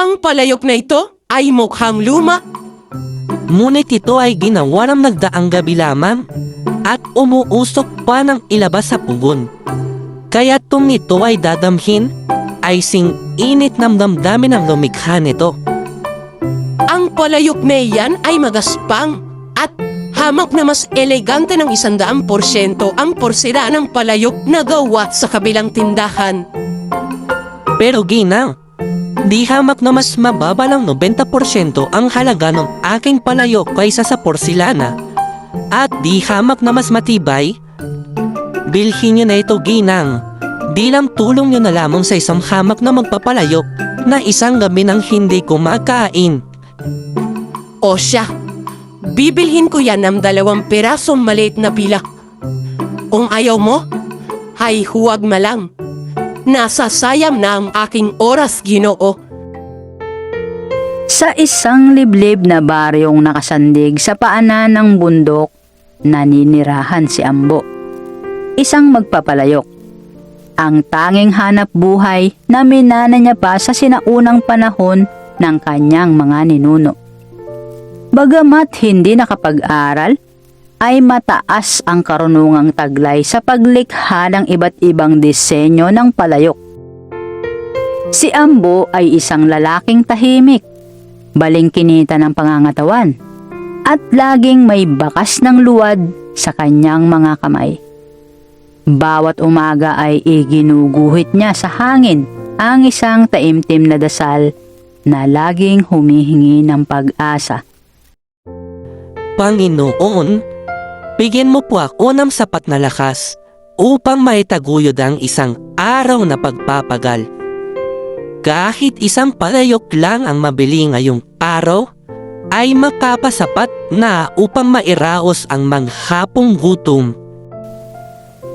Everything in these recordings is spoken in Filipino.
Ang palayok na ito ay mukhang luma. Ngunit ito ay ginawa ng nagdaang gabi lamang at umuusok pa ng ilabas sa pugon. Kaya tung ito ay dadamhin ay sing init ng damdamin ng lumikha nito. Ang palayok na iyan ay magaspang at hamak na mas elegante ng isandaang porsyento ang porselanang palayok na gawa sa kabilang tindahan. Pero ginang, di hamak na mas mababa ng 90% ang halaga ng aking palayok kaysa sa porsilana. At di hamak na mas matibay, bilhin niyo na ito ginang. Di lang tulong niyo na lamang sa isang hamak na magpapalayok na isang gabi nang hindi kumakain. O siya, bibilhin ko yan ng dalawang pirasong maliit na pilak. Kung ayaw mo, ay huwag malang. Nasasayam na ang aking oras, ginoo. Sa isang liblib na baryong nakasandig sa paanan ng bundok, naninirahan si Ambo. Isang magpapalayok. Ang tanging hanap buhay na minana niya pa sa sinaunang panahon ng kanyang mga ninuno. Bagamat hindi nakapag-aral, ay mataas ang karunungang taglay sa paglikha ng iba't ibang disenyo ng palayok. Si Ambo ay isang lalaking tahimik balingkinita ng pangangatawan, at laging may bakas ng luwad sa kanyang mga kamay. Bawat umaga ay iginuguhit niya sa hangin ang isang taimtim na dasal na laging humihingi ng pag-asa. Panginoon, bigyan mo po ako ng sapat na lakas upang maitaguyod ang isang araw na pagpapagal. Kahit isang palayok lang ang mabili ngayong araw, ay makapasapat na upang mairaos ang manghapong gutom.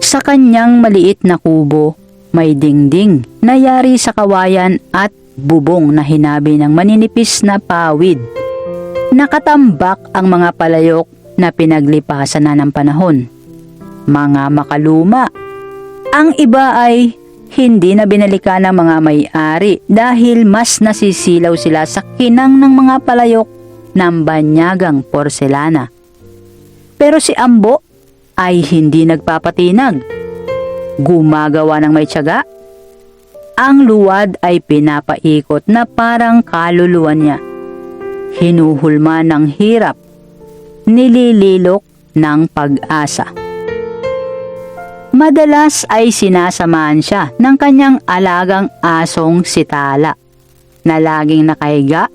Sa kanyang maliit na kubo, may dingding na yari sa kawayan at bubong na hinabi ng maninipis na pawid. Nakatambak ang mga palayok na pinaglipasan na ng panahon. Mga makaluma. Ang iba ay hindi na binalikan ng mga may-ari dahil mas nasisilaw sila sa kinang ng mga palayok ng banyagang porselana. Pero si Ambo ay hindi nagpapatinag. Gumagawa ng may tiyaga. Ang luwad ay pinapaikot na parang kaluluwa niya. Hinuhulma ng hirap. Nilililok ng pag-asa. Madalas ay sinasamahan siya ng kanyang alagang asong si Tala na laging nakahiga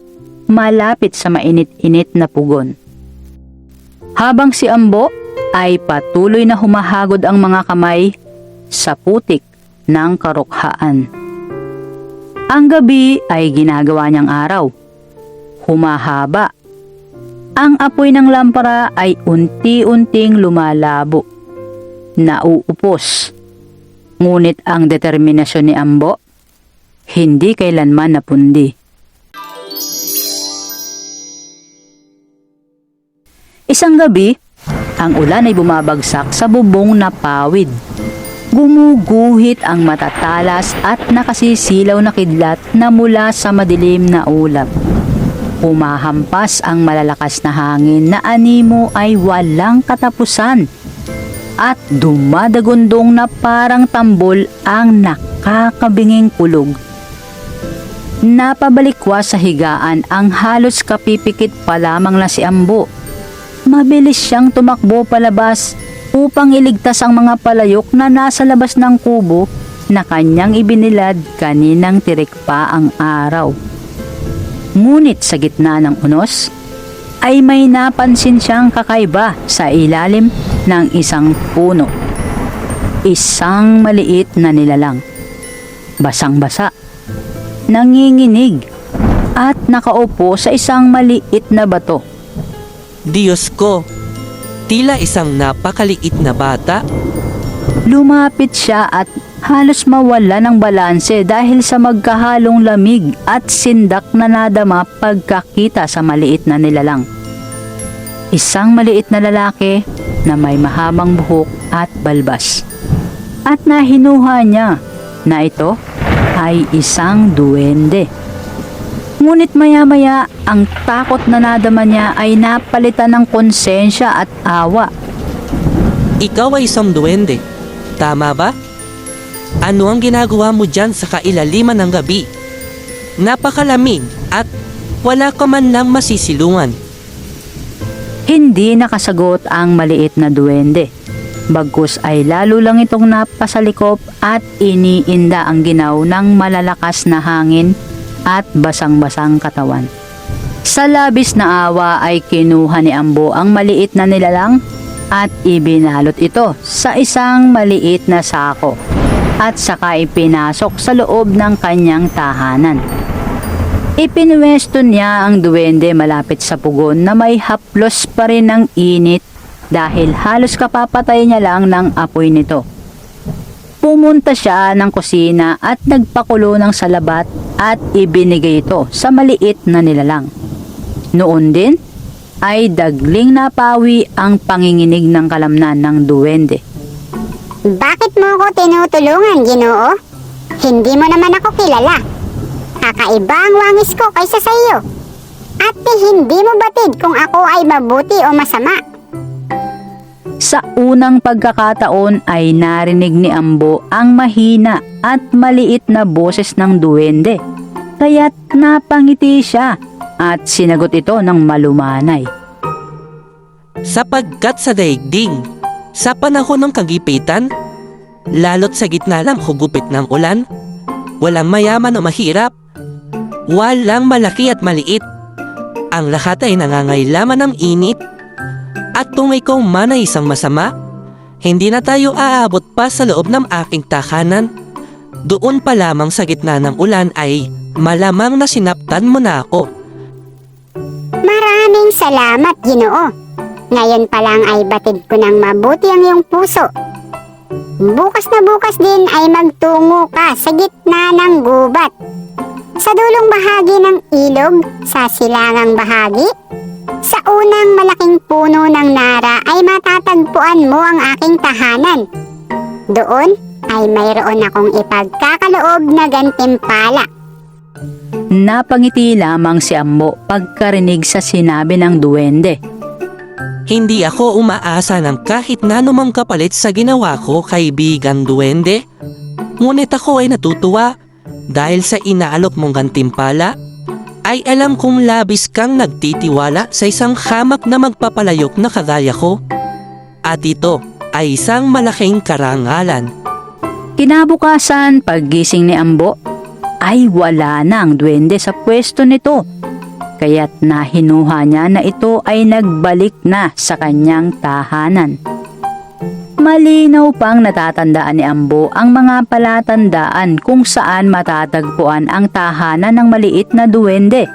malapit sa mainit-init na pugon. Habang si Ambo ay patuloy na humahagod ang mga kamay sa putik ng karukhaan. Ang gabi ay ginagawa niyang araw. Humahaba. Ang apoy ng lampara ay unti-unting lumalabo nauupos. Ngunit ang determinasyon ni Ambo, hindi kailanman napundi. Isang gabi, ang ulan ay bumabagsak sa bubong na pawid. Gumuguhit ang matatalas at nakasisilaw na kidlat na mula sa madilim na ulap. Humahampas ang malalakas na hangin na animo ay walang katapusan at dumadagundong na parang tambol ang nakakabinging kulog. Napabalikwa sa higaan ang halos kapipikit pa lamang na si Ambo. Mabilis siyang tumakbo palabas upang iligtas ang mga palayok na nasa labas ng kubo na kanyang ibinilad kaninang tirik pa ang araw. Ngunit sa gitna ng unos, ay may napansin siyang kakaiba sa ilalim ng isang puno. Isang maliit na nilalang. Basang-basa. Nanginginig. At nakaupo sa isang maliit na bato. Diyos ko, tila isang napakaliit na bata. Lumapit siya at halos mawala ng balanse dahil sa magkahalong lamig at sindak na nadama pagkakita sa maliit na nilalang. Isang maliit na lalaki na may mahabang buhok at balbas. At nahinuha niya na ito ay isang duwende. Ngunit maya-maya, ang takot na nadama niya ay napalitan ng konsensya at awa. Ikaw ay isang duwende. Tama ba? Ano ang ginagawa mo dyan sa kailaliman ng gabi? Napakalamig at wala ka man lang masisilungan. Hindi nakasagot ang maliit na duwende. Bagkus ay lalo lang itong napasalikop at iniinda ang ginaw ng malalakas na hangin at basang-basang katawan. Sa labis na awa ay kinuha ni Ambo ang maliit na nilalang at ibinalot ito sa isang maliit na sako at saka ipinasok sa loob ng kanyang tahanan. Ipinwesto niya ang duwende malapit sa pugon na may haplos pa rin ng init dahil halos kapapatay niya lang ng apoy nito. Pumunta siya ng kusina at nagpakulo ng salabat at ibinigay ito sa maliit na nilalang. Noon din ay dagling napawi ang panginginig ng kalamnan ng duwende. Bakit mo ako tinutulungan, Ginoo? Hindi mo naman ako kilala. Kakaiba ang wangis ko kaysa sa iyo. At hindi mo batid kung ako ay mabuti o masama. Sa unang pagkakataon ay narinig ni Ambo ang mahina at maliit na boses ng duwende. Kaya't napangiti siya at sinagot ito ng malumanay. Sapagkat sa daigdig, sa panahon ng kagipitan, lalo't sa gitna ng hugupit ng ulan, walang mayaman o mahirap, walang malaki at maliit. Ang lahat ay nangangailaman ng init. At kung ikaw man ay isang masama, hindi na tayo aabot pa sa loob ng aking tahanan. Doon pa lamang sa gitna ng ulan ay malamang na sinaptan mo na ako. Maraming salamat, Ginoo. Ngayon pa lang ay batid ko ng mabuti ang iyong puso. Bukas na bukas din ay magtungo ka sa gitna ng gubat. Sa dulong bahagi ng ilog, sa silangang bahagi, sa unang malaking puno ng nara ay matatagpuan mo ang aking tahanan. Doon ay mayroon akong ipagkakaloob na gantimpala. Napangiti lamang si Ambo pagkarinig sa sinabi ng duwende. Hindi ako umaasa ng kahit na anumang kapalit sa ginawa ko kaibigan duwende. Ngunit ako ay natutuwa dahil sa inaalok mong gantimpala ay alam kong labis kang nagtitiwala sa isang hamak na magpapalayok na kagaya ko. At ito ay isang malaking karangalan. Kinabukasan, paggising ni Ambo, ay wala na ang duwende sa pwesto nito. Kaya't nahinuha niya na ito ay nagbalik na sa kanyang tahanan. Malinaw pang natatandaan ni Ambo ang mga palatandaan kung saan matatagpuan ang tahanan ng maliit na duwende.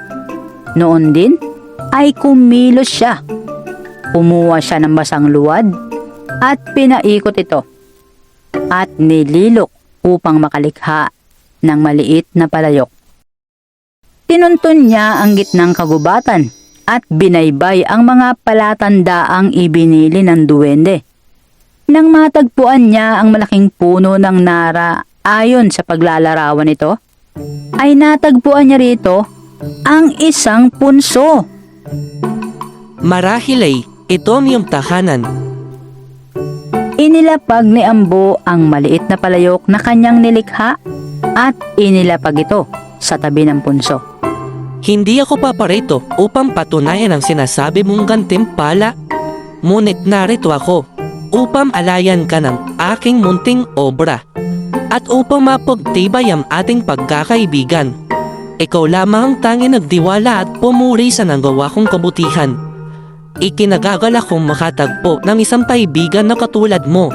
Noon din ay kumilos siya. Kumuha siya ng basang luwad at pinaikot ito at nililok upang makalikha ng maliit na palayok. Tinuntun niya ang gitnang kagubatan at binaybay ang mga palatandaang ibinili ng duwende. Nang matagpuan niya ang malaking puno ng nara ayon sa paglalarawan nito, ay natagpuan niya rito ang isang punso. Marahil ay ito ang iyong tahanan. Inilapag ni Ambo ang maliit na palayok na kanyang nilikha at inilapag ito sa tabi ng punso. Hindi ako paparito upang patunayan ang sinasabi mong gantimpala. Ngunit narito ako upang alayan ka ng aking munting obra at upang mapagtibay ang ating pagkakaibigan. Ikaw lamang ang tanging nagdiwala at pumuri sa nanggawa kong kabutihan. Ikinagagala kong makatagpo ng isang kaibigan na katulad mo.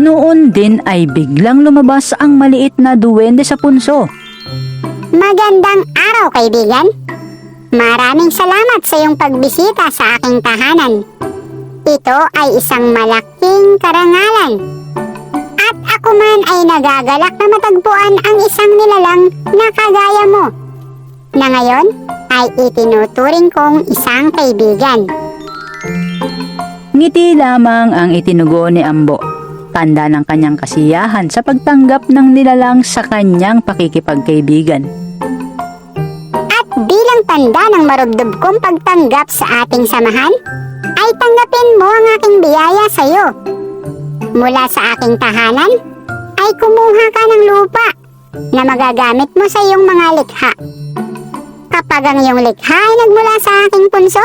Noon din ay biglang lumabas ang maliit na duwende sa punso. Magandang araw, kaibigan. Maraming salamat sa iyong pagbisita sa aking tahanan. Ito ay isang malaking karangalan. At ako man ay nagagalak na matagpuan ang isang nilalang na kagaya mo. Na ngayon ay itinuturing kong isang kaibigan. Ngiti lamang ang itinugo ni Ambo. Tanda ng kanyang kasiyahan sa pagtanggap ng nilalang sa kanyang pakikipagkaibigan. Tanda ng marubdob kong pagtanggap sa ating samahan, ay tanggapin mo ang aking biyaya sa iyo. Mula sa aking tahanan, ay kumuha ka ng lupa na magagamit mo sa iyong mga likha. Kapag ang iyong likha ay nagmula sa aking punso,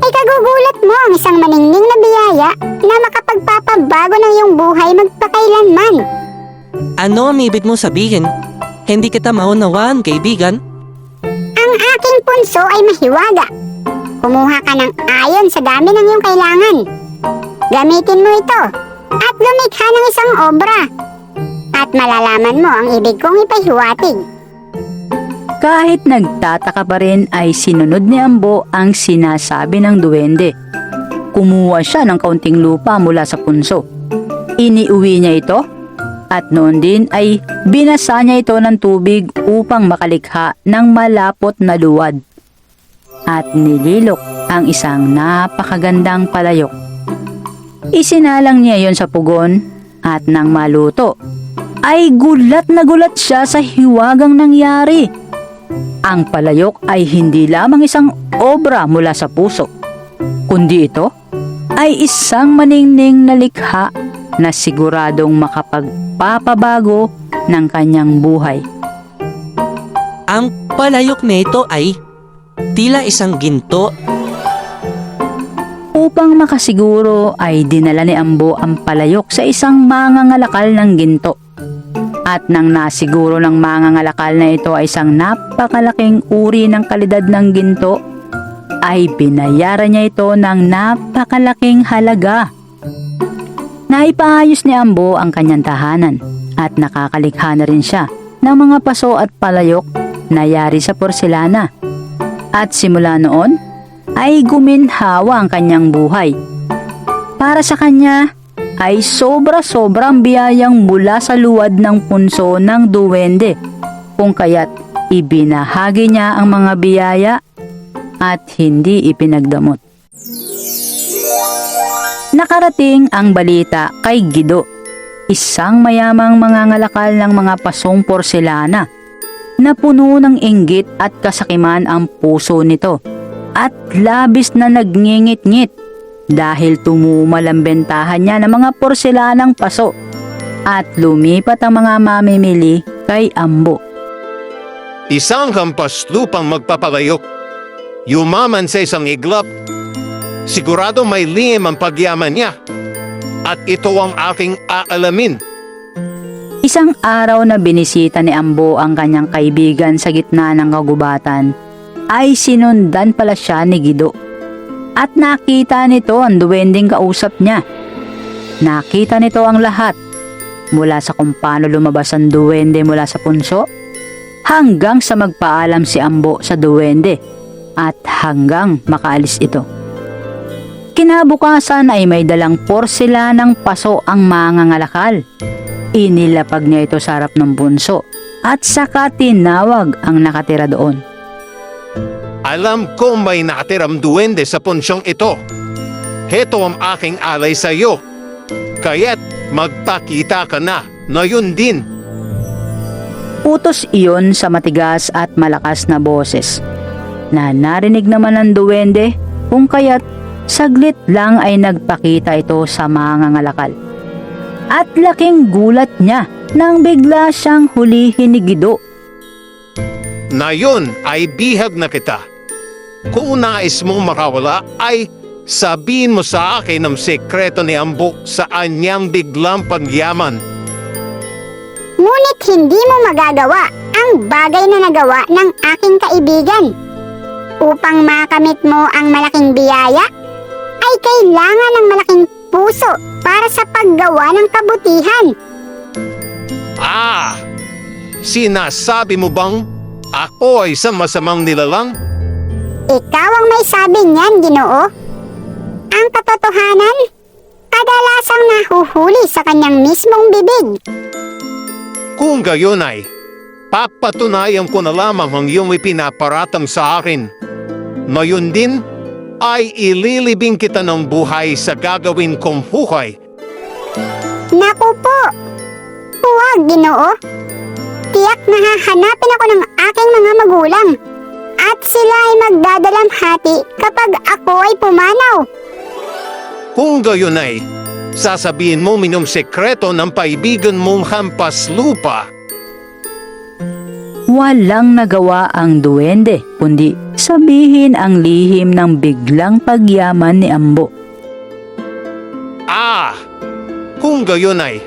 ay kagugulat mo ang isang maningning na biyaya na makapagpapabago ng iyong buhay magpakailanman. Ano ang ibig mo sabihin? Hindi kita maunawaan, kaibigan? Punso ay mahiwaga. Kumuha ka ng ayon sa dami ng iyong kailangan. Gamitin mo ito at lumikha ng isang obra. At malalaman mo ang ibig kong ipahiwatig. Kahit nagtataka pa rin ay sinunod ni Ambo ang sinasabi ng duwende. Kumuha siya ng kaunting lupa mula sa punso. Iniuwi niya ito at noon din ay binasa niya ito ng tubig upang makalikha ng malapot na luwad. At nililok ang isang napakagandang palayok. Isinalang niya yon sa pugon at nang maluto ay gulat na gulat siya sa hiwagang nangyari. Ang palayok ay hindi lamang isang obra mula sa puso, kundi ito ay isang maningning na likha na siguradong makapagpapabago ng kanyang buhay. Ang palayok nito ay tila isang ginto Upang makasiguro ay dinala ni Ambo ang palayok sa isang mangangalakal ng ginto. At nang nasiguro ng mangangalakal na ito ay isang napakalaking uri ng kalidad ng ginto, ay binayaran niya ito ng napakalaking halaga. Naipaayos ni Ambo ang kanyang tahanan at nakakalikha na rin siya ng mga paso at palayok na yari sa porselana. At simula noon, ay guminhawa ang kanyang buhay. Para sa kanya ay sobra-sobrang biyayang mula sa luwad ng punso ng duwende kung kaya't ibinahagi niya ang mga biyaya at hindi ipinagdamot. Nakarating ang balita kay Gido, isang mayamang mangangalakal ng mga pasong porselana na puno ng inggit at kasakiman ang puso nito at labis na nagngingit-ngit dahil tumumal niya ng mga porselanang paso at lumipat ang mga mamimili kay Ambo. Isang hampas lupang magpapalayok. Yumaman sa isang iglap. Sigurado may lihim ang pagyaman niya. At ito ang aking aalamin. Isang araw na binisita ni Ambo ang kanyang kaibigan sa gitna ng kagubatan ay sinundan pala siya ni Gido. At nakita nito ang duwending kausap niya. Nakita nito ang lahat. Mula sa kung paano lumabas ang duwende mula sa punso, hanggang sa magpaalam si Ambo sa duwende at hanggang makaalis ito. Kinabukasan ay may dalang porselanang paso ang mangangalakal. Inilapag niya ito sa harap ng bunso at saka tinawag ang nakatira doon. Alam ko may nakatiram duwende sa punsyong ito. Heto ang aking alay sa iyo. Kaya't magpakita ka na na yun din. Utos iyon sa matigas at malakas na boses na narinig naman ng duwende kung kaya't saglit lang ay nagpakita ito sa mga ngalakal. At laking gulat niya nang bigla siyang hulihin ni Gido. Na yun ay bihag na kita. Kung nais mong makawala ay sabihin mo sa akin ang sekreto ni Ambo sa anyang biglang pagyaman. Ngunit hindi mo magagawa ang bagay na nagawa ng aking kaibigan. Upang makamit mo ang malaking biyaya, ay kailangan ng malaking puso para sa paggawa ng kabutihan. Ah! Sinasabi mo bang ako ay isang masamang nilalang? Ikaw ang may sabi niyan, Ginoo. Ang katotohanan, kadalasang nahuhuli sa kanyang mismong bibig. Kung gayon ay, papatunayan ko na lamang ang iyong ipinaparatang sa akin. Na yun din ay ililibing kita ng buhay sa gagawin kong buhay. Naku po! Huwag, Ginoo. Tiyak na hahanapin ako ng aking mga magulang. At sila ay magdadalamhati kapag ako ay pumanaw? Kung gayon ay, sasabihin mo minong sekreto ng paibigan mong hampas lupa. Walang nagawa ang duwende, kundi sabihin ang lihim ng biglang pagyaman ni Ambo. Ah! Kung gayon ay,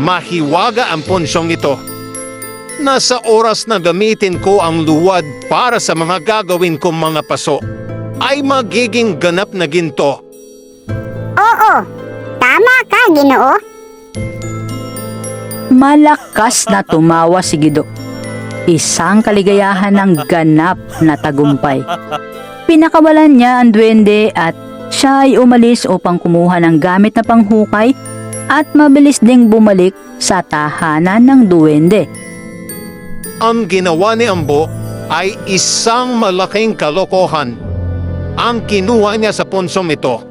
mahiwaga ang ponsyong ito. Nasa oras na gamitin ko ang luwad para sa mga gagawin kong mga paso, ay magiging ganap na ginto. Oo, tama ka, ginoo. Malakas na tumawa si Gido. Isang kaligayahan ng ganap na tagumpay. Pinakawalan niya ang duwende at siya ay umalis upang kumuha ng gamit na panghukay at mabilis ding bumalik sa tahanan ng duwende. Ang ginawa ni Ambo ay isang malaking kalokohan. Ang kinuha niya sa ponsong ito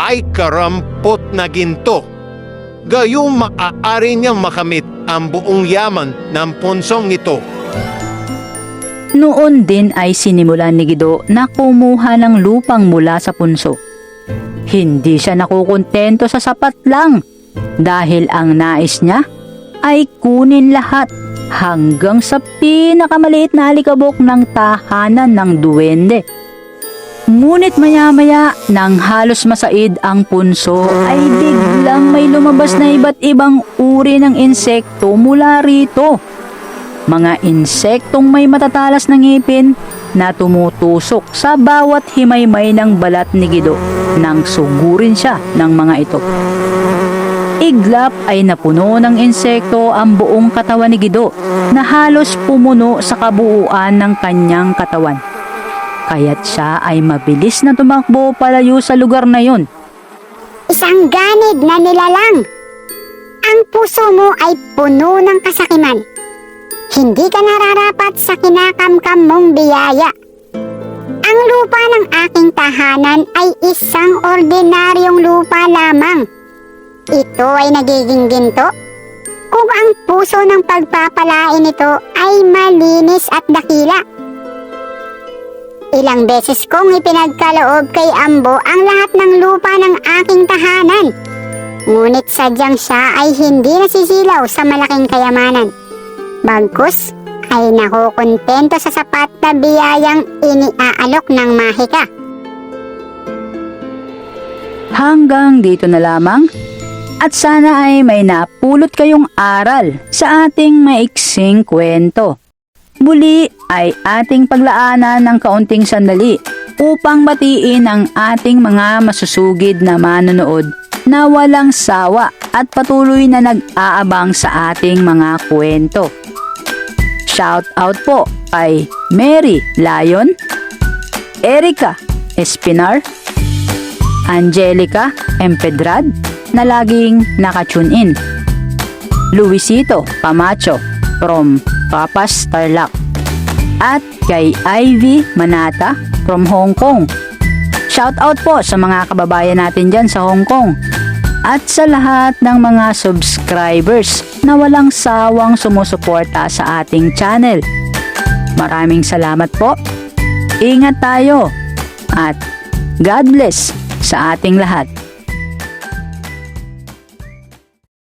ay karampot na ginto. Gayong maaari niyang makamit ang buong yaman ng ponsong ito. Noon din ay sinimulan ni Gido na kumuha ng lupang mula sa punso. Hindi siya nakukontento sa sapat lang dahil ang nais niya ay kunin lahat hanggang sa pinakamaliit na alikabok ng tahanan ng duwende. Ngunit maya-maya nang halos masaid ang punso ay biglang may lumabas na iba't ibang uri ng insekto mula rito mga insektong may matatalas na ngipin na tumutusok sa bawat himaymay ng balat ni Gido nang sugurin siya ng mga ito. Iglap ay napuno ng insekto ang buong katawan ni Gido na halos pumuno sa kabuuan ng kanyang katawan. Kaya't siya ay mabilis na tumakbo palayo sa lugar na yon. Isang ganid na nilalang. Ang puso mo ay puno ng kasakiman. Hindi ka nararapat sa kinakamkam mong biyaya. Ang lupa ng aking tahanan ay isang ordinaryong lupa lamang. Ito ay nagiging ginto kung ang puso ng pagpapalain nito ay malinis at dakila. Ilang beses kong ipinagkaloob kay Ambo ang lahat ng lupa ng aking tahanan. Ngunit sadyang siya ay hindi nasisilaw sa malaking kayamanan. Bagkus ay nakukontento sa sapat na biyayang iniaalok ng mahika. Hanggang dito na lamang at sana ay may napulot kayong aral sa ating maiksing kwento. Muli ay ating paglaanan ng kaunting sandali upang batiin ang ating mga masusugid na manonood na walang sawa at patuloy na nag-aabang sa ating mga kwento. Shout out po kay Mary Lion, Erica Espinar, Angelica Empedrad na laging nakatune in. Luisito Pamacho from Papas Tarlac at kay Ivy Manata from Hong Kong. Shout out po sa mga kababayan natin dyan sa Hong Kong at sa lahat ng mga subscribers na walang sawang sumusuporta sa ating channel. Maraming salamat po. Ingat tayo at God bless sa ating lahat.